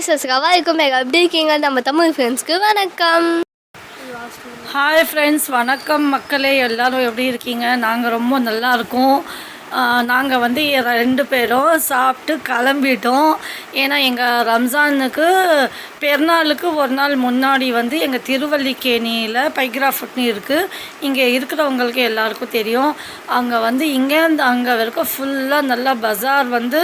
Hi சஸ்காவா இருக்கும் மேகா எப்படி இருக்கீங்க நம்ம தமிழ் ஃப்ரெண்ட்ஸ்க்கு வணக்கம் ஹாய் ஃப்ரெண்ட்ஸ் வணக்கம் மக்களே எல்லாரும் எப்படி இருக்கீங்க? நாங்கள் ரொம்ப நல்லா இருக்கோம். நாங்கள் வந்து ரெண்டு பேரும் சாப்பிட்டு கிளம்பிட்டோம். ஏன்னா எங்கள் ரம்ஜானுக்கு பெருநாளுக்கு ஒரு நாள் முன்னாடி வந்து எங்கள் திருவல்லிக்கேணியில் பைக்ராஃபட்னு இருக்குது இங்கே இருக்கிறவங்களுக்கு எல்லாருக்கும் தெரியும். அங்கே வந்து இங்கேருந்து அங்கே வரைக்கும் ஃபுல்லாக நல்லா பஜார் வந்து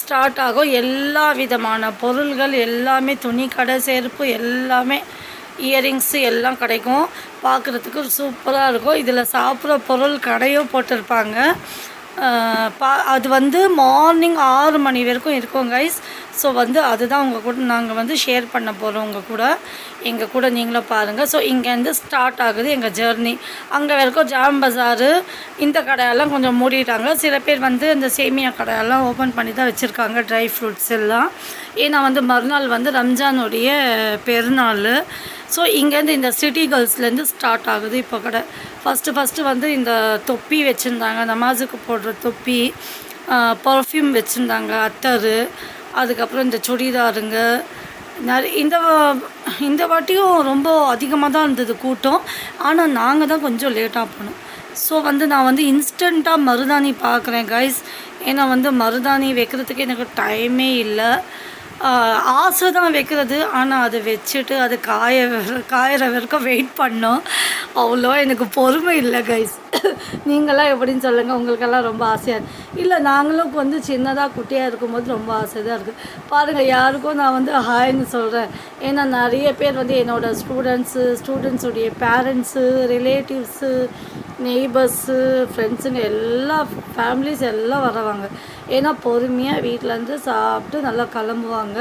ஸ்டார்ட் ஆகும். எல்லா விதமான பொருள்கள் எல்லாமே துணி கடை செருப்பு எல்லாமே இயரிங்ஸு எல்லாம் கிடைக்கும். பார்க்குறதுக்கு சூப்பராக இருக்கும். இதில் சாப்பிட்ற பொருள் கடையும் போட்டிருப்பாங்க. பா அது வந்து மார்னிங் ஆறு மணி வரைக்கும் இருக்கும் கைஸ் ஸோ வந்து அதுதான் உங்கள் கூட நாங்கள் வந்து ஷேர் பண்ண போகிறோம் உங்கள் கூட. எங்கள் கூட நீங்களும் பாருங்கள் ஸோ இங்கேருந்து ஸ்டார்ட் ஆகுது எங்கள் ஜேர்னி அங்கே வரைக்கும் ஜாம் பஜாரு இந்த கடையெல்லாம் கொஞ்சம் மூடிட்டாங்க. சில பேர் வந்து இந்த சேமியா கடையெல்லாம் ஓப்பன் பண்ணி தான் வச்சுருக்காங்க ட்ரை ஃப்ரூட்ஸ் எல்லாம். ஏன்னா வந்து மறுநாள் வந்து ரம்ஜானுடைய பெருநாள். ஸோ இங்கேருந்து இந்த சிட்டி கேர்ள்ஸ்லேருந்து ஸ்டார்ட் ஆகுது இப்போ கடை. ஃபஸ்ட்டு ஃபஸ்ட்டு வந்து இந்த தொப்பி வச்சுருந்தாங்க. நமாஸுக்கு போடுற தொப்பி பர்ஃப்யூம் வச்சுருந்தாங்க அத்தரு அதுக்கப்புறம் இந்த சுடிதாருங்க. நிறைய இந்த இந்த வாட்டியும் ரொம்ப அதிகமாக தான் இருந்தது கூட்டம். ஆனால் நாங்கள் தான் கொஞ்சம் லேட்டாக போனோம். ஸோ வந்து நான் வந்து இன்ஸ்டண்ட்டாக மருதாணி பார்க்குறேன் கைஸ் ஏன்னா வந்து மருதாணி வைக்கிறதுக்கு எனக்கு டைமே இல்லை. ஆசை தான் வைக்கிறது. ஆனால் அதை வச்சுட்டு அது காய வர- காயற வரைக்கும் வெயிட் பண்ணோம். அவ்வளோ எனக்கு பொறுமை இல்லை கைஸ் நீங்களாம் எப்படின்னு சொல்லுங்கள் உங்களுக்கெல்லாம் ரொம்ப ஆசையாக இருக்குது இல்லை நாங்களும் வந்து சின்னதாக குட்டியாக இருக்கும்போது ரொம்ப ஆசை தான் இருக்குது பாருங்கள் யாருக்கும் நான் வந்து ஹாய்னு சொல்கிறேன் ஏன்னா நிறைய பேர் வந்து என்னோடய ஸ்டூடெண்ட்ஸு ஸ்டூடெண்ட்ஸுடைய பேரண்ட்ஸு ரிலேட்டிவ்ஸு நெய்பர்ஸு ஃப்ரெண்ட்ஸுங்க எல்லா ஃபேமிலிஸ் எல்லாம் வரவாங்க. ஏன்னா பொறுமையாக வீட்டிலேருந்து சாப்பிட்டு நல்லா கிளம்புவாங்க.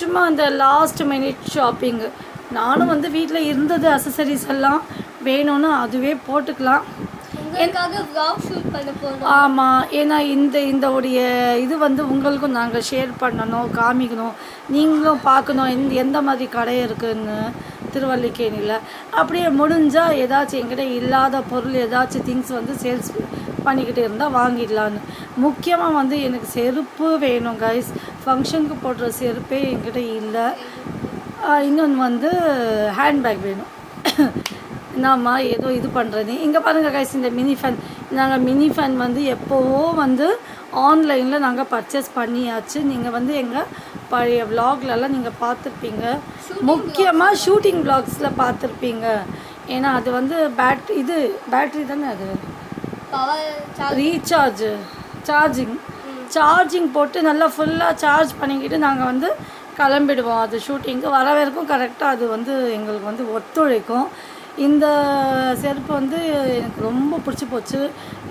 சும்மா அந்த லாஸ்ட் மினிட் ஷாப்பிங்கு நானும் வந்து வீட்டில் இருந்தது அசசரிஸ் எல்லாம் வேணும்னு அதுவே போட்டுக்கலாம். ஆமாம் ஏன்னா இந்த இந்த உடைய இது வந்து உங்களுக்கும் நாங்கள் ஷேர் பண்ணணும் காமிக்கணும். நீங்களும் பார்க்கணும் எந்த எந்த மாதிரி கடை இருக்குன்னு திருவல்லிக்கேணியில். அப்படியே முடிஞ்சால் ஏதாச்சும் என்கிட்ட இல்லாத பொருள் ஏதாச்சும் திங்ஸ் வந்து சேல்ஸ் பண்ணிக்கிட்டு இருந்தால் வாங்கிடலான்னு முக்கியமாக வந்து எனக்கு செருப்பு வேணும் கைஸ் ஃபங்க்ஷனுக்கு போடுற செருப்பே என்கிட்ட இல்லை. இன்னொன்று வந்து ஹேண்ட்பேக் வேணும். என்னம்மா ஏதோ இது பண்ணுறது இங்கே பாருங்கள் கைஸ் இந்த மினி ஃபேன் நாங்கள் மினி ஃபேன் வந்து எப்போவோ வந்து ஆன்லைனில் நாங்கள் பர்ச்சேஸ் பண்ணியாச்சு. நீங்கள் வந்து எங்கள் பழைய vlogலலாம் நீங்கள் பார்த்துருப்பீங்க. முக்கியமாக ஷூட்டிங் vlogsல பார்த்துருப்பீங்க. ஏன்னா அது வந்து பேட் இது பேட்ரி தானே அது? ரீசார்ஜ் சார்ஜிங் சார்ஜிங் போட்டு நல்லா ஃபுல்லாக சார்ஜ் பண்ணிக்கிட்டு நாங்கள் வந்து கிளம்பிடுவோம். அது ஷூட்டிங்க்கு வர வரைக்கும் கரெக்டாக அது வந்து எங்களுக்கு வந்து ஒத்துழைக்கும். இந்த செருப்பு வந்து எனக்கு ரொம்ப பிடிச்சி போச்சு.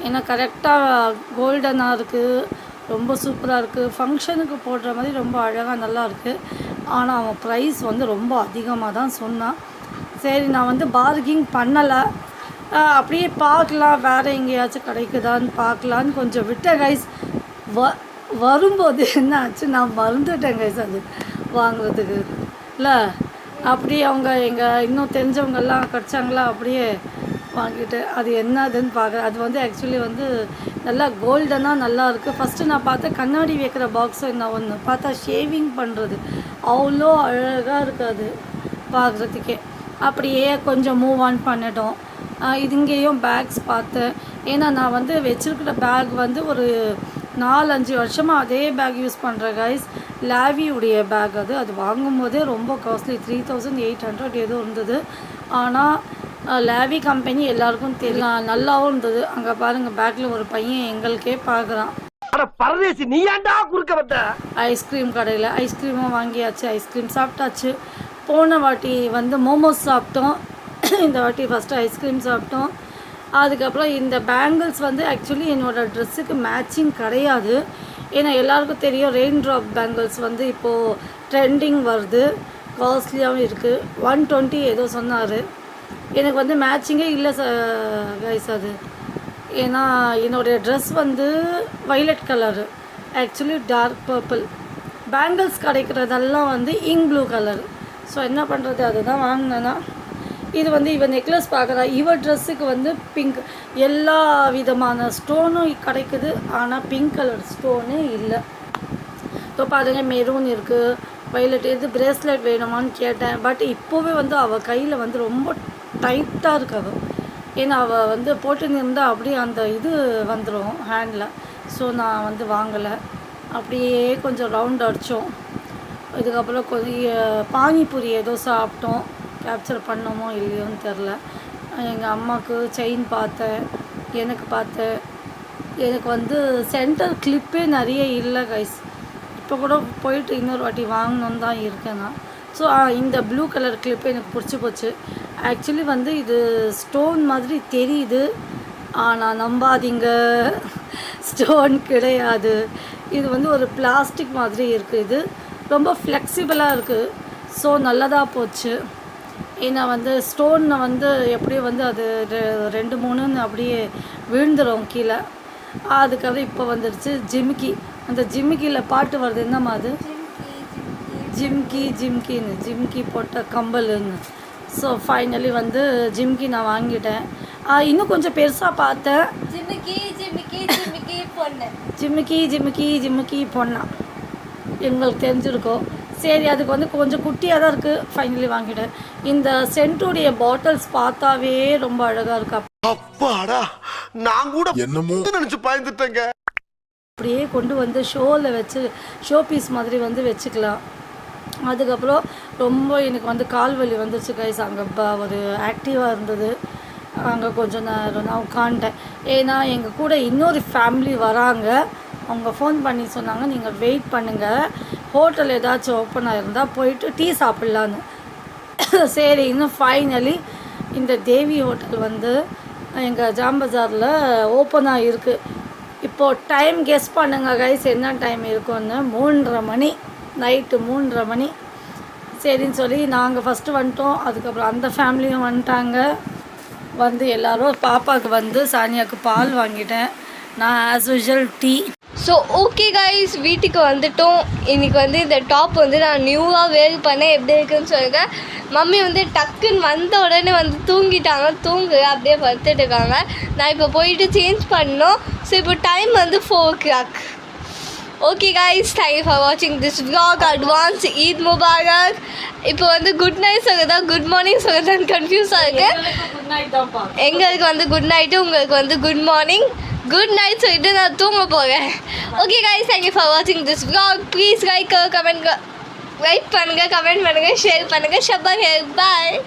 ஏன்னா கரெக்டாக கோல்டனாக இருக்குது ரொம்ப சூப்பராக இருக்குது ஃபங்க்ஷனுக்கு போடுற மாதிரி ரொம்ப அழகாக நல்லா இருக்குது ஆனால் அவன் ப்ரைஸ் வந்து ரொம்ப அதிகமாக தான் சொன்னான். சரி நான் வந்து பார்கிங் பண்ணலை. அப்படியே பார்க்கலாம். வேறு எங்கேயாச்சும் கிடைக்குதான்னு பார்க்கலான்னு கொஞ்சம் விட்டேன் கைஸ் வ வரும்போது என்ன ஆச்சு? நான் மறந்துட்டேன் கைஸ் அது வாங்குறதுக்கு. இல்லை அப்படியே அவங்க எங்கள் இன்னும் தெரிஞ்சவங்கெல்லாம் கிடச்சாங்களா அப்படியே வாங்கிட்டு அது என்னதுன்னு பார்க்குறேன் அது வந்து ஆக்சுவலி வந்து நல்லா கோல்டனாக நல்லா இருக்குது ஃபஸ்ட்டு நான் பார்த்தேன் கண்ணாடி வைக்கிற பாக்ஸ் என்ன ஒன்று பார்த்தா ஷேவிங் பண்ணுறது அவ்வளோ அழகாக இருக்காது பார்க்குறதுக்கே. அப்படியே கொஞ்சம் மூவ் ஆன் பண்ணிட்டோம். இது இங்கேயும் பேக்ஸ் பார்த்தேன். ஏன்னா நான் வந்து வச்சுருக்கிற பேக் வந்து ஒரு நாலஞ்சு வருஷமாக அதே பேக் யூஸ் பண்ணுறேன் கைஸ் லாவியுடைய பேக் அது. அது வாங்கும்போதே ரொம்ப costly three thousand eight hundred ஏதோ இருந்தது. ஆனால் லாவி கம்பெனி எல்லாருக்கும் தெரியும். நல்லாவும் இருந்தது. அங்கே பாருங்கள் பேக்கில் ஒரு பையன் எங்களுக்கே பார்க்குறான் பரதேசி நீ ஏன்டா குறுக்க வந்த? ஐஸ்கிரீம் கடையில் ஐஸ்கிரீமும் வாங்கியாச்சு. ஐஸ்கிரீம் சாப்பிட்டாச்சு. போன வாட்டி வந்து மோமோஸ் சாப்பிட்டோம். இந்த வாட்டி ஃபஸ்ட்டு ஐஸ்கிரீம் சாப்பிட்டோம். அதுக்கப்புறம் இந்த பேங்கிள்ஸ் வந்து ஆக்சுவலி என்னோடய ட்ரெஸ்ஸுக்கு மேட்சிங் கிடையாது. ஏன்னா எல்லாருக்கும் தெரியும் ரெயின் ட்ராப் பேங்கிள்ஸ் வந்து இப்போது ட்ரெண்டிங் வருது காஸ்ட்லியாகவும் இருக்குது ஒன் டுவெண்ட்டி ஏதோ சொன்னார். எனக்கு வந்து மேட்சிங்கே இல்லை ச கைஸ் அது. ஏன்னா என்னுடைய ட்ரெஸ் வந்து violet colour actually dark purple bangles கிடைக்கிறதெல்லாம் வந்து இங்க் ப்ளூ கலர் ஸோ என்ன பண்ணுறது அதுதான் வாங்கினேன்னா இது வந்து இவன் நெக்லஸ் பார்க்குறா. இவ ட்ரெஸ்ஸுக்கு வந்து பிங்க் எல்லா விதமான ஸ்டோனும் கிடைக்குது. ஆனால் பிங்க் கலர் ஸ்டோனே இல்லை. இப்போ பாருங்கள் மெரூன் இருக்குது வயலட் இது பிரேஸ்லெட் வேணுமான்னு கேட்டேன். பட் இப்போவே வந்து அவள் கையில் வந்து ரொம்ப டைட்டாக இருக்கு அவள் ஏன்னா அவள் வந்து போட்டுன்னு இருந்தால் அப்படியே அந்த இது வந்துடும் ஹேண்டில் ஸோ நான் வந்து வாங்கலை. அப்படியே கொஞ்சம் ரவுண்ட் அடித்தோம் இதுக்கப்புறம் கொஞ்சம் பானிபூரி ஏதோ சாப்பிட்டோம். கேப்சர் பண்ணோமோ இல்லையோன்னு தெரில. எங்கள் அம்மாவுக்கு செயின் பார்த்தேன் எனக்கு பார்த்தேன். எனக்கு வந்து சென்டர் கிளிப்பே நிறைய இல்லை கைஸ் இப்போ கூட போயிட்டு இன்னொரு வாட்டி வாங்கணுன்னு தான் இருக்கேன் நான். ஸோ இந்த ப்ளூ கலர் கிளிப் எனக்கு பிடிச்சி போச்சு. ஆக்சுவலி வந்து இது ஸ்டோன் மாதிரி தெரியுது. ஆனால் நம்பாதீங்க. ஸ்டோன் கிடையாது. இது வந்து ஒரு பிளாஸ்டிக் மாதிரி இருக்குது இது. ரொம்ப ஃப்ளெக்சிபிளாக இருக்குது ஸோ நல்லதாக போச்சு. ஏன்னா வந்து ஸ்டோனில் வந்து எப்படியும் வந்து அது ரெண்டு மூணுன்னு அப்படியே விழுந்துடும் கீழே. அதுக்கப்புறம் இப்போ வந்துடுச்சு ஜிமிக்கி. அந்த ஜிமிக்கியில் பாட்டு வருது. என்னம்மா அது? ஜிம்கி ஜிம்கின்னு ஜிம்கி போட்ட கம்பலுன்னு. ஸோ ஃபைனலி வந்து ஜிம்கி நான் வாங்கிட்டேன். இன்னும் கொஞ்சம் பெருசாக பார்த்தேன். ஜிமிக்கி ஜிமிக்கி ஜிமிக்கி பொண்ணு. ஜிம்மிக்கி ஜிம்மிக்கி ஜிம்மிக்கி பொண்ணா? எங்களுக்கு தெரிஞ்சிருக்கோம். சரி அதுக்கு வந்து கொஞ்சம் குட்டியாக தான் இருக்குது ஃபைனலி வாங்கிட்டேன் இந்த சென்ட்டுடைய பாட்டில்ஸ் பார்த்தாவே ரொம்ப அழகாக இருக்கு. அப்பாடா நான் கூட என்னமோ? நினைச்சு பயந்துட்டேங்க. அப்படியே கொண்டு வந்து ஷோவில் வச்சு ஷோ பீஸ் மாதிரி வந்து வச்சுக்கலாம். அதுக்கப்புறம் ரொம்ப எனக்கு வந்து கால் வலி வந்துச்சு கைஸ் அங்கே ப- ஒரு ஆக்டிவாக இருந்தது. அங்கே கொஞ்சம் நேரம் நான் உட்காந்துட்டேன் ஏன்னா எங்கள் கூட இன்னொரு ஃபேமிலி வராங்க. அவங்க ஃபோன் பண்ணி சொன்னாங்க நீங்கள் வெயிட் பண்ணுங்கள் ஹோட்டல் ஏதாச்சும் ஓப்பன் ஆகிருந்தால் போயிட்டு டீ சாப்பிட்லான்னு. சரி இன்னும் ஃபைனலி இந்த தேவி ஹோட்டல் வந்து எங்கள் ஜாம்பஜாரில் ஓப்பனாக இருக்குது இப்போது டைம் கெஸ் பண்ணுங்க கைஸ் என்ன டைம் இருக்கும்னு? மூன்றரை மணி நைட்டு மூன்றரை மணி. சரின்னு சொல்லி நாங்கள் ஃபஸ்ட்டு வந்துட்டோம். அதுக்கப்புறம் அந்த ஃபேமிலியும் வந்துட்டாங்க. வந்து எல்லோரும் பாப்பாவுக்கு வந்து சானியாவுக்கு பால் வாங்கிட்டேன். நான் as usual tea so okay guys வீட்டுக்கு வந்துட்டோம். இன்னைக்கு வந்து இந்த டாப் வந்து நான் நியூவாக வேர் பண்ணேன் எப்படி இருக்குன்னு சொல்லுங்க. மம்மி வந்து டக்குன்னு வந்த உடனே வந்து தூங்கிட்டாங்க. தூங்கு அப்படியே படுத்துட்டு இருக்காங்க. நான் இப்போ போயிட்டு சேஞ்ச் பண்ணோம் ஸோ இப்போ டைம் வந்து four o'clock okay guys thank you for வாட்சிங் this vlog advance Eid Mubarak இப்போ வந்து குட் நைட் சொல்லுதா? குட் மார்னிங் சொல்லுதான்னு கன்ஃபியூஸாக இருக்குது எங்களுக்கு வந்து குட் நைட்டு உங்களுக்கு வந்து குட் மார்னிங் குட் நைட் சொல்லிட்டு நான் தூங்க போகிறேன் okay guys thank you for வாட்சிங் this vlog please like comment like பண்ணுங்கள் கமெண்ட் பண்ணுங்கள் ஷேர் பண்ணுங்கள் ஷப்பா பாய்